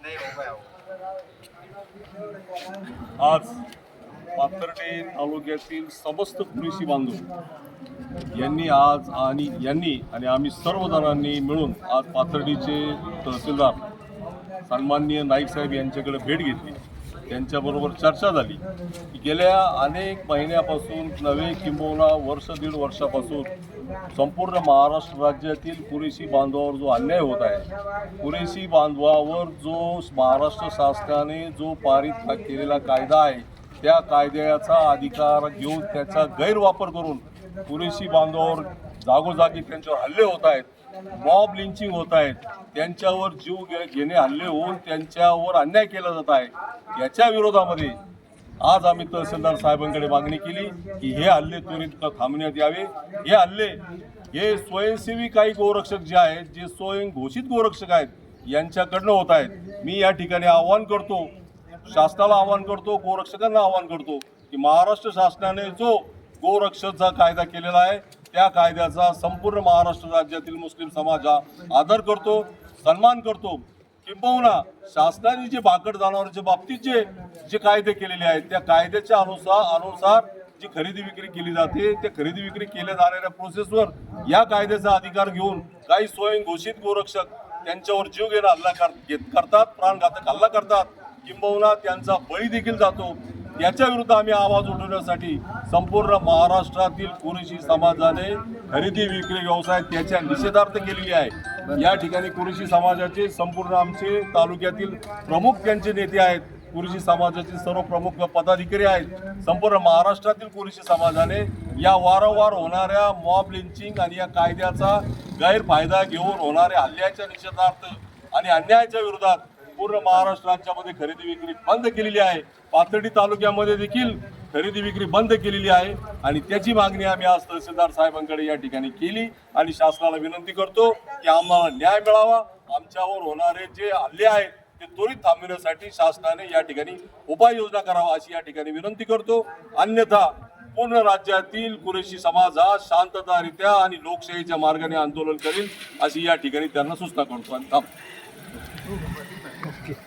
हो, हो. आज पाथर्डे तालुक्यातील समस्त कृषी बांधव यांनी आज आणि यांनी आणि आम्ही सर्व जणांनी मिळून आज पाथर्डीचे तहसीलदार सन्माननीय नाईक साहेब यांच्याकडे भेट घेतली. त्यांच्याबरोबर चर्चा झाली. गेल्या अनेक महिन्यापासून नवे किंबहुना वर्ष दीड वर्षापासून संपूर्ण महाराष्ट्र राज्यातील पुरेशी बांधवावर जो अन्याय होत आहे पुरेशी बांधवावर जो महाराष्ट्र शासनाने जो पारित केलेला कायदा आहे त्या कायद्याचा अधिकार घेऊन त्याचा गैरवापर करून पुरेशी बांधवावर जागोजागी त्यांच्यावर हल्ले होत आहेत. मॉब लिंचिंग होत आहेत. त्यांच्यावर जीव घे घेणे हल्ले होऊन त्यांच्यावर अन्याय केला जात आहे. याच्या विरोधामध्ये आज आम्ही तहसीलदार साहेबांकडे मागणी केली की हे हल्ले त्वरित थांबण्यात यावे. हे हल्ले हे स्वयंसेवी काही गोरक्षक जे आहेत जे स्वयं घोषित गोरक्षक आहेत यांच्याकडनं होत आहेत. मी या ठिकाणी आवाहन करतो शासनाला आवाहन करतो गोरक्षकांना आवाहन करतो की महाराष्ट्र शासनाने जो गोरक्षकचा कायदा केलेला आहे त्या कायद्याचा संपूर्ण महाराष्ट्र राज्यातील मुस्लिम समाज हा आदर करतो सन्मान करतो. किंबहुना शासनाने जे भाकड जनावरांच्या बाबतीत जे जे कायदे केलेले आहेत त्या कायद्याच्या अनुसार अनुसार जी खरेदी विक्री केली जाते त्या खरेदी विक्री केल्या जाणाऱ्या प्रोसेसवर या कायद्याचा अधिकार घेऊन काही स्वयं घोषित गोरक्षक त्यांच्यावर जीव घेणं हल्ला कर घेत करतात प्राणघातक हल्ला करतात. किंबहुना त्यांचा बळी देखील जातो. याच्या विरुद्ध आम्ही आवाज उठवण्यासाठी संपूर्ण महाराष्ट्रातील कुरेशी समाजाने खरेदी विक्री व्यवसाय त्याच्या निषेधार्थ केलेली आहे. या ठिकाणी कुरेशी समाजाचे संपूर्ण आमचे तालुक्यातील प्रमुख त्यांचे नेते आहेत कुरेशी समाजाचे सर्व प्रमुख पदाधिकारी आहेत संपूर्ण महाराष्ट्रातील कुरेशी समाजाने या वारंवार होणाऱ्या मॉब लिंचिंग आणि या कायद्याचा गैरफायदा घेऊन होणाऱ्या हल्ल्याच्या निषेधार्थ आणि अन्यायाच्या विरोधात पूर्ण महाराष्ट्र राज्यामध्ये खरेदी विक्री बंद केलेली आहे. पाथर्डी तालुक्यामध्ये देखील खरेदी विक्री बंद केलेली आहे. आणि त्याची मागणी आम्ही आज तहसीलदार साहेबांकडे या ठिकाणी केली आणि शासनाला विनंती करतो की आम्हाला न्याय मिळावा. आमच्यावर होणारे जे हल्ले आहेत ते त्वरित थांबविण्यासाठी शासनाने या ठिकाणी उपाययोजना करावा अशी या ठिकाणी विनंती करतो. अन्यथा पूर्ण राज्यातील कुरेशी समाज हा शांततारित्या आणि लोकशाहीच्या मार्गाने आंदोलन करेल अशी या ठिकाणी त्यांना सूचना करतो. आणि थांब. you.